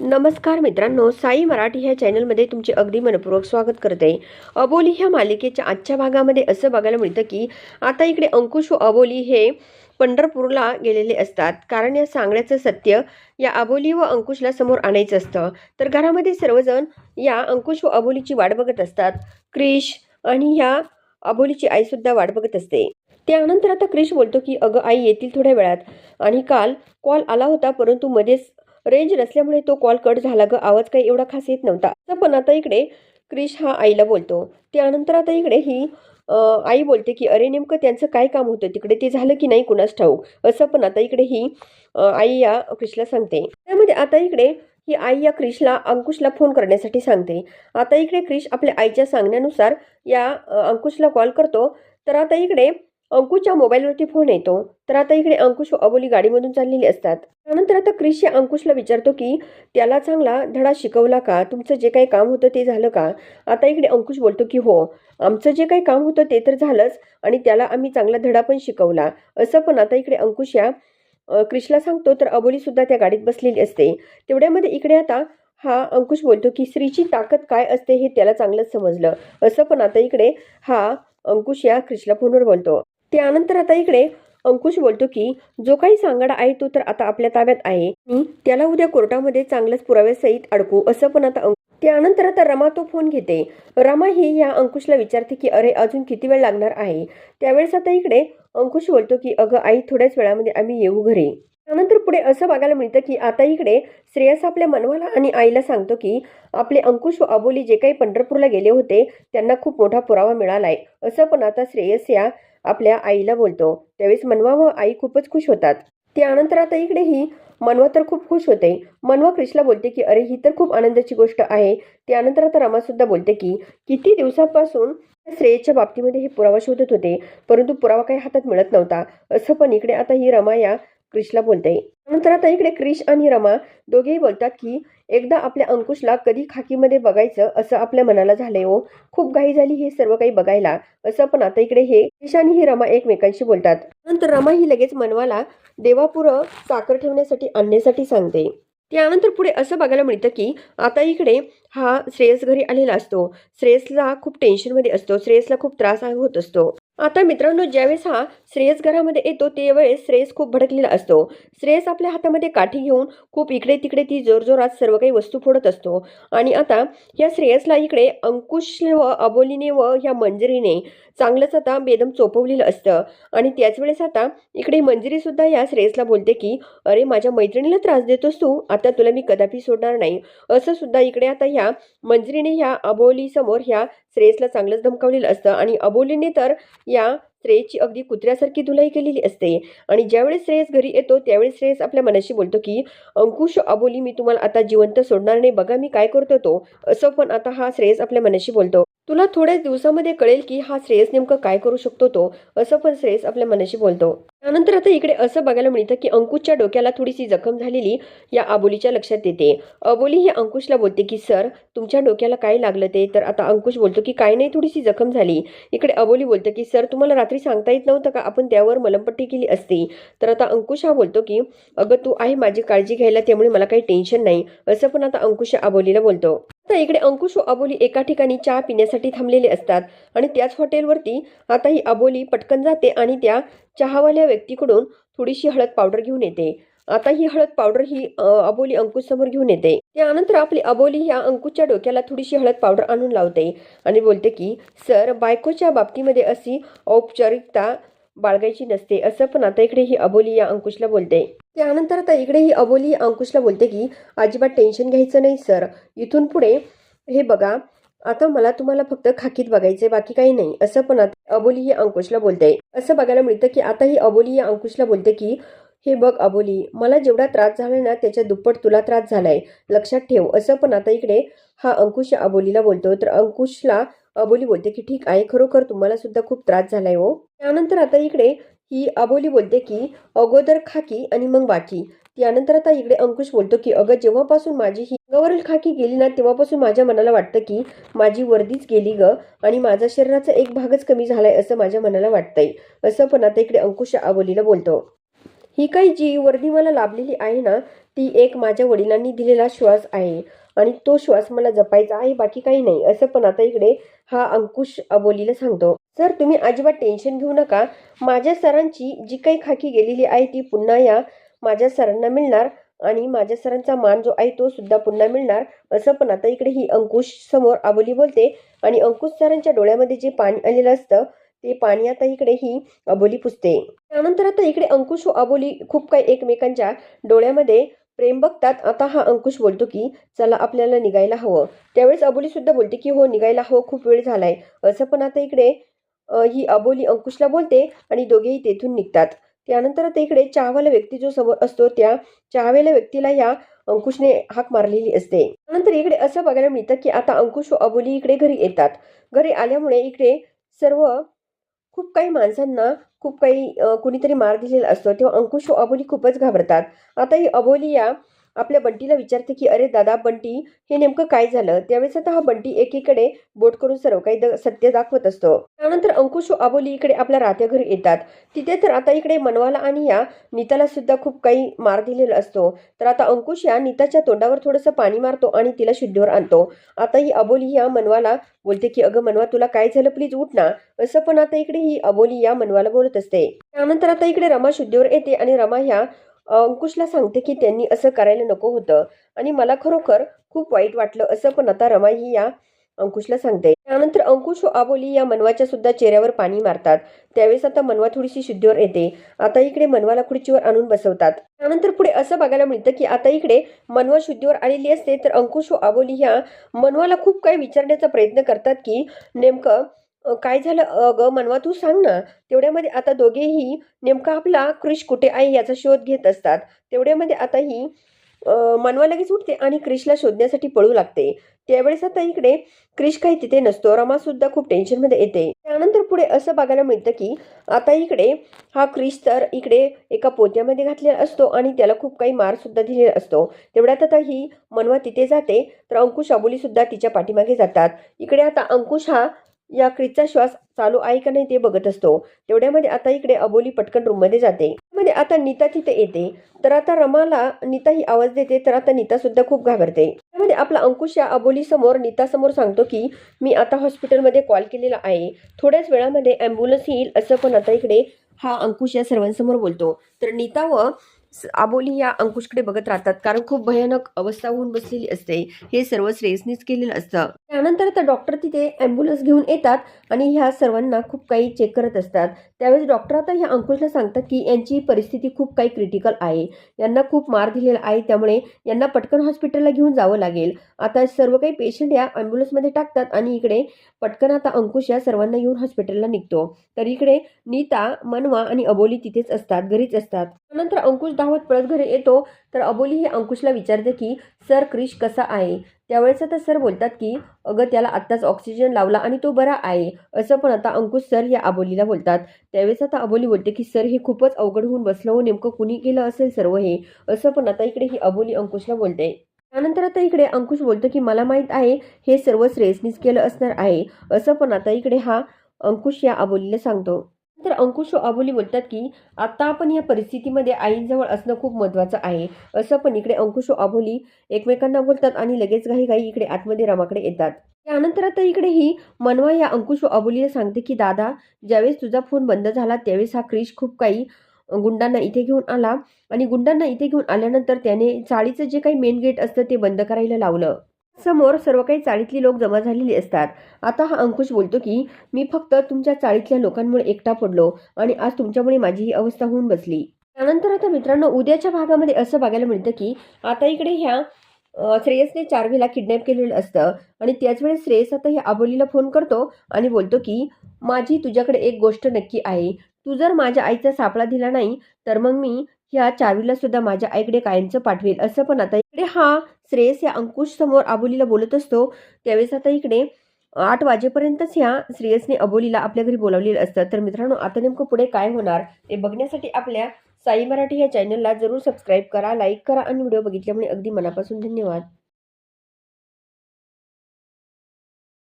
नमस्कार मित्रांनो साई मराठी ह्या चॅनलमध्ये तुमचे अगदी मनपूर्वक स्वागत करते. अबोली ह्या मालिकेच्या आजच्या भागामध्ये असं बघायला मिळतं की आता इकडे अंकुश व अबोली हे पंढरपूरला गेलेले असतात. कारण या सांगण्याचं सत्य या अबोली व अंकुशला समोर आणायचं असतं. तर घरामध्ये सर्वजण या अंकुश व अबोलीची वाट बघत असतात. क्रिश आणि ह्या अबोलीची आईसुद्धा वाट बघत असते. त्यानंतर आता क्रिश बोलतो की अगं आई येतील थोड्या वेळात. आणि काल कॉल आला होता परंतु मध्येच रेंज नसल्यामुळे तो कॉल कट झाला ग. आवाज काही एवढा खास येत नव्हता. पण आता इकडे क्रिश हा आईला बोलतो. त्यानंतर आता इकडे ही आई बोलते की अरे नेमकं त्यांचं काय काम होतं? तिकडे ते झालं की नाही कुणास ठाऊक? असं पण आता इकडे ही आई या क्रिशला सांगते. त्यामध्ये आता इकडे ही आई या क्रिशला अंकुशला फोन करण्यासाठी सांगते. आता इकडे क्रिश आपल्या आईच्या सांगण्यानुसार या अंकुशला कॉल करतो. तर आता इकडे अंकुशच्या मोबाईलवरती फोन येतो तर आता इकडे अंकुश व अबोली गाडीमधून चाललेली असतात. त्यानंतर आता क्रिश या अंकुशला विचारतो की त्याला चांगला धडा शिकवला का? तुमचं जे काही काम होतं ते झालं का? आता इकडे अंकुश बोलतो की हो आमचं जे काही काम होतं ते तर झालंच आणि त्याला आम्ही चांगला धडा पण शिकवला. असं पण आता इकडे अंकुश या क्रिशला सांगतो तर अबोलीसुद्धा त्या गाडीत बसलेली असते. तेवढ्यामध्ये इकडे आता हा अंकुश बोलतो की स्त्रीची ताकद काय असते हे त्याला चांगलंच समजलं. असं पण आता इकडे हा अंकुश या क्रिशला फोनवर बोलतो. त्यानंतर आता इकडे अंकुश बोलतो की जो काही सांगाडा आहे तो तर आता आपल्या ताब्यात आहे. त्याला उद्या कोर्टामध्ये चांगल्याच पुराव्यासहित अडकू असं पण आता त्यानंतर आता रमा तो फोन घेते. रमा ही या अंकुशला विचारते की अरे अजून किती वेळ लागणार आहे? त्यावेळेस आता इकडे अंकुश बोलतो की अगं आई थोड्याच वेळामध्ये आम्ही येऊ घरी. त्यानंतर पुढे असं बघायला मिळतं की आता इकडे श्रेयस आपल्या मनवाला आणि आईला सांगतो की आपले अंकुश व अबोली जे काही पंढरपूरला गेले होते त्यांना खूप मोठा पुरावा मिळालाय. असं पण आता श्रेयस या आपल्या आईला बोलतो. त्यावेळेस मनवा व आई खूपच खुश होतात. त्यानंतर आता इकडेही मनवा तर खूप खुश होते. मनवा क्रिशला बोलते की अरे ही तर खूप आनंदाची गोष्ट आहे. त्यानंतर आता रमा सुद्धा बोलते की किती दिवसापासून श्रेयच्या बाबतीमध्ये हे पुरावा शोधत होते परंतु पुरावा काही हातात मिळत नव्हता. असं पण इकडे आता ही रमा या क्रिशला बोलते. नंतर आता इकडे क्रिश आणि रमा दोघेही बोलतात की एकदा आपल्या अंकुशला कधी खाकीमध्ये बघायचं असं आपल्या मनाला झालंय हो. खूप घाई झाली हे सर्व काही बघायला. असं पण आता इकडे हे क्रिश आणि ही रमा एकमेकांशी बोलतात. नंतर रमा ही लगेच मनवाला देवापुरं साखर ठेवण्यासाठी आणण्यासाठी सांगते. त्यानंतर पुढे असं बघायला मिळतं की आता इकडे हा श्रेयस घरी आलेला असतो. श्रेयसला खूप टेन्शनमध्ये असतो. श्रेयसला खूप त्रास होत असतो. आता मित्रांनो ज्यावेळेस हा श्रेयस घरामध्ये येतो त्यावेळेस श्रेयस खूप भडकलेला असतो. श्रेयस आपल्या हातामध्ये काठी घेऊन खूप इकडे तिकडे ती जोरजोरात सर्व काही वस्तू फोडत असतो. आणि आता या श्रेयसला इकडे अंकुश व अबोलीने व ह्या मंजिरीने चांगलंच आता बेदम चोपवलेलं असतं. आणि त्याच वेळेस आता इकडे मंजिरीसुद्धा या श्रेयसला बोलते की अरे माझ्या मैत्रिणीला त्रास देतोस तू? आता तुला मी कदापि सोडणार नाही. असं सुद्धा इकडे आता ह्या मंजिरीने ह्या अबोलीसमोर ह्या श्रेयसला चांगलंच धमकावलेलं असतं. आणि अबोलीने तर या श्रेयसची अगदी कुत्र्यासारखी धुलाई केलेली असते. आणि ज्यावेळेस श्रेयस घरी येतो त्यावेळेस श्रेयस आपल्या मनाशी बोलतो की अंकुश अबोली मी तुम्हाला आता जिवंत सोडणार नाही. बघा मी काय करतो तो. असं पण आता हा श्रेयस आपल्या मनाशी बोलतो. तुला थोड्याच दिवसामध्ये कळेल की हा श्रेयस नेमकं काय करू शकतो तो असं पण श्रेयस आपल्या मनाशी बोलतो. त्यानंतर आता इकडे असं बघायला मिळतं की अंकुशच्या डोक्याला थोडीशी जखम झालेली या अबोलीच्या लक्षात येते. अबोली ही अंकुशला बोलते की सर तुमच्या डोक्याला काय लागलं ते? तर आता अंकुश बोलतो की काय नाही थोडीशी जखम झाली. इकडे अबोली बोलतं की सर तुम्हाला रात्री सांगता येत नव्हतं का? आपण त्यावर मलमपट्टी केली असती. तर आता अंकुश हा बोलतो की अगं तू आहे माझी काळजी घ्यायला त्यामुळे मला काही टेन्शन नाही. असं पण आता अंकुश अबोलीला बोलतो. तर इकडे अंकुश व अबोली एका ठिकाणी चहा पिण्यासाठी थांबलेले असतात. आणि त्याच हॉटेलवरती आता ही अबोली पटकन जाते आणि त्या चहावाल्या व्यक्तीकडून थोडीशी हळद पावडर घेऊन येते. आता ही हळद पावडर ही अबोली अंकुश समोर घेऊन येते. त्यानंतर आपली अबोली ह्या अंकुशच्या डोक्याला थोडीशी हळद पावडर आणून लावते आणि बोलते की सर बायकोच्या बाबतीमध्ये अशी औपचारिकता बाळगायची नसते. असं पण आता इकडे ही अबोली या अंकुशला बोलते. त्यानंतर आता इकडे ही अबोली अंकुशला बोलते की अजिबात टेन्शन घ्यायचं नाही सर. इथून पुढे हे बघा. आता मला तुम्हाला फक्त खाकीत बघायचे बाकी काही नाही. असं पण आता अबोली ही अंकुशला बोलते. असं बघायला मिळतं की आता ही अबोली या अंकुशला बोलते की हे बघ अबोली मला जेवढा त्रास झालाय ना त्याच्या दुप्पट तुला त्रास झालाय. लक्षात ठेव. असं पण आता इकडे हा अंकुश अबोलीला बोलतो. तर अंकुशला अबोली बोलते की ठीक आहे खरोखर तुम्हाला सुद्धा खूप त्रास झालाय हो. त्यानंतर आता इकडे ही अबोली बोलते की अगोदर खाकी आणि मग बाकी त्यानंतर आता इकडे अंकुश बोलतो की अगं जेव्हापासून माझी ही अंगावरील खाकी गेली ना तेव्हापासून माझ्या मनाला वाटतं की माझी वर्दीच गेली ग आणि माझा शरीराचा एक भागच कमी झालाय असं माझ्या मनाला वाटतंय. असं पण आता इकडे अंकुश अबोलीला बोलतो. ही काही जी वर्दी मला लाभलेली आहे ना ती एक माझ्या वडिलांनी दिलेला श्वास आहे आणि तो श्वास मला जपायचा आहे बाकी काही नाही. असं पण आता इकडे हा अंकुश अबोलीला सांगतो. सर तुम्ही अजिबात टेन्शन घेऊ नका. माझ्या सरांची जी काही खाकी गेलेली आहे ती पुन्हा या. माझ्या सरांना मिळणार आणि माझ्या सरांचा मान जो आहे तो सुद्धा पुन्हा मिळणार. असं पण आता इकडे ही अंकुश समोर आबोली बोलते आणि अंकुश सरांच्या डोळ्यामध्ये जे पाणी आलेलं असतं ते पाणी आता इकडे ही अबोली पुसते. त्यानंतर आता इकडे अंकुश व अबोली खूप काही एकमेकांच्या डोळ्यामध्ये प्रेम बघतात. आता हा अंकुश बोलतो की चला आपल्याला निघायला हवं. त्यावेळेस अबोली सुद्धा बोलते की हो निघायला हवं. खूप वेळ झालाय. असं पण आता इकडे ही अबोली अंकुशला बोलते आणि दोघेही तेथून निघतात. त्यानंतर आता इकडे चहावाला व्यक्ती जो समोर असतो त्या चहावेल्या व्यक्तीला या अंकुशने हाक मारलेली असते. त्यानंतर इकडे असं बघायला मिळतं की आता अंकुश व अबोली इकडे घरी येतात. घरी आल्यामुळे इकडे सर्व खूप काही माणसांना खूप काही कुणीतरी मार दिलेला असतो. तेव्हा अंकुश व अबोली खूपच घाबरतात. आता ही अबोली या आपल्या बंटीला विचारते की अरे दादा बंटी हे नेमकं काय झालं? त्यावेळेस आता हा बंटी एकीकडे बोट करून सर्व काही द- सत्य दाखवत असतो. त्यानंतर अंकुश व अबोली इकडे आपल्या राहत्या घरी येतात. तिथे तर आता इकडे मनवाला आणि या नीताला सुद्धा खूप काही मार दिलेला असतो. तर आता अंकुश या नीताच्या तोंडावर थोडंसं पाणी मारतो आणि तिला शुद्धीवर आणतो. आता ही अबोली या मनवाला बोलते की अगं मनवा तुला काय झालं? प्लीज उठ ना. असं पण आता इकडे ही अबोली या मनवाला बोलत असते. त्यानंतर आता इकडे रमा शुद्धीवर येते आणि रमा ह्या अंकुशला सांगते की त्यांनी असं करायला नको होतं. आणि मला खरोखर खूप वाईट वाटलं असं पण आता रमाई ही या अंकुशला सांगते. त्यानंतर अंकुश व आबोली या मनवाच्या सुद्धा चेहऱ्यावर पाणी मारतात. त्यावेळेस आता मनवा थोडीशी शुद्धीवर येते. आता इकडे मनवाला खुर्चीवर आणून बसवतात. त्यानंतर पुढे असं बघायला मिळतं की आता इकडे मनवा शुद्धीवर आलेली असते. तर अंकुश व आबोली ह्या मनवाला खूप काही विचारण्याचा प्रयत्न करतात की नेमकं काय झालं? अगं मनवा तू सांग ना. तेवढ्यामध्ये आता दोघेही नेमका आपला क्रिश कुठे आहे याचा शोध घेत असतात. तेवढ्यामध्ये आता ही मनवा लगेच उठते आणि क्रिशला शोधण्यासाठी पळू लागते. त्यावेळेस आता इकडे क्रिश काही तिथे नसतो. रमा सुद्धा खूप टेन्शनमध्ये येते. त्यानंतर पुढे असं बघायला मिळतं की आता इकडे हा क्रिश तर इकडे एका पोत्यामध्ये घातलेला असतो आणि त्याला खूप काही मार सुद्धा दिलेला असतो. तेवढ्यात आता ही मनवा तिथे जाते. तर अंकुश अबोली सुद्धा तिच्या पाठीमागे जातात. इकडे आता अंकुश हा या क्रिसचा श्वास चालू आहे का नाही ते बघत असतो. तेवढ्यामध्ये आता इकडे अबोली पटकन रूममध्ये जाते. मध्ये आता नीता तिथे येते. तर आता रमाला नीता ही आवाज देते. तर आता नीता सुद्धा खूप घाबरते. त्यामध्ये आपला अंकुश या अबोली समोर नीता समोर सांगतो की मी आता हॉस्पिटलमध्ये कॉल केलेला आहे. थोड्याच वेळामध्ये ॲम्ब्युलन्स येईल असं पण आता इकडे हा अंकुश या सर्वांसमोर बोलतो. तर नीता व आबोली या अंकुशकडे बघत राहतात. कारण खूप भयानक अवस्था होऊन बसलेली असते. हे सर्व श्रेयसनीच केलेलं असतं. त्यानंतर आता डॉक्टर तिथे ॲम्ब्युलन्स घेऊन येतात आणि ह्या सर्वांना खूप काही चेक करत असतात. त्यावेळेस डॉक्टर आता ह्या अंकुशला सांगतात की यांची परिस्थिती खूप काही क्रिटिकल आहे. यांना खूप मार दिलेला आहे. त्यामुळे यांना पटकन हॉस्पिटलला घेऊन जावं लागेल. आता सर्व काही पेशंट या ॲम्ब्युलन्समध्ये टाकतात आणि इकडे पटकन आता अंकुश या सर्वांना येऊन हॉस्पिटलला निघतो. तर इकडे नीता मनवा आणि अबोली तिथेच असतात. घरीच असतात. त्यानंतर अंकुश धावत पळत घरी येतो तर अबोली हे अंकुशला विचारते की सर क्रिश कसा आहे? त्यावेळेस आता सर बोलतात की अगं त्याला आत्ताच ऑक्सिजन लावला आणि तो बरा आहे. असं पण आता अंकुश सर या अबोलीला बोलतात. त्यावेळेस आता अबोली बोलते की सर हे खूपच अवघड होऊन बसलं हो नेमकं कुणी केलं असेल सर्व हे? असं पण आता इकडे ही अबोली अंकुशला बोलते. त्यानंतर आता इकडे अंकुश बोलतो की मला माहीत आहे हे सर्व श्रेयसनीच केलं असणार आहे. असं पण आता इकडे हा अंकुश या अबोलीला सांगतो. तर अंकुश व अबोली बोलतात की आता आपण या परिस्थितीमध्ये आईजवळ असणं खूप महत्त्वाचं आहे. असं पण इकडे अंकुश व अबोली एकमेकांना बोलतात आणि लगेच काही काही इकडे आतमध्ये रामाकडे येतात. त्यानंतर आता इकडे ही मनवा या अंकुश व अबोलीला सांगते की दादा ज्यावेळेस तुझा फोन बंद झाला त्यावेळेस हा क्रिश खूप काही गुंडांना इथे घेऊन आला आणि गुंडांना इथे घेऊन आल्यानंतर त्याने चाळीचं जे काही मेन गेट असतं ते बंद करायला लावलं. समोर सर्व काही चाळीतली लोक जमा झालेली असतात. आता हा अंकुश बोलतो की मी फक्त तुमच्या चाळीतल्या लोकांमुळे एकटा पडलो आणि आज तुमच्यामुळे माझी ही अवस्था होऊन बसली. त्यानंतर आता मित्रांनो उद्याच्या भागामध्ये असं बघायला मिळतं की आता इकडे ह्या श्रेयसने चार्वीला किडनॅप केलेलं असतं आणि त्याच वेळेस श्रेयस आता ह्या आबोलीला फोन करतो आणि बोलतो की माझी तुझ्याकडे एक गोष्ट नक्की आहे. तू जर माझ्या आईचा सापळा दिला नाही तर मग मी ह्या चारवीला सुद्धा माझ्या आईकडे कायमचं पाठवेल. असं पण आता इकडे हा श्रेयस या अंकुश समोर आबोलीला बोलत असतो. त्यावेळेस आता इकडे आठ वाजेपर्यंतच ह्या श्रेयसने अबोलीला आपल्या घरी बोलावलेलं असतं. तर मित्रांनो आता नेमकं पुढे काय होणार ते बघण्यासाठी आपल्या साई मराठी या चॅनलला जरूर सबस्क्राईब करा लाईक करा आणि व्हिडिओ बघितल्यामुळे अगदी मनापासून धन्यवाद.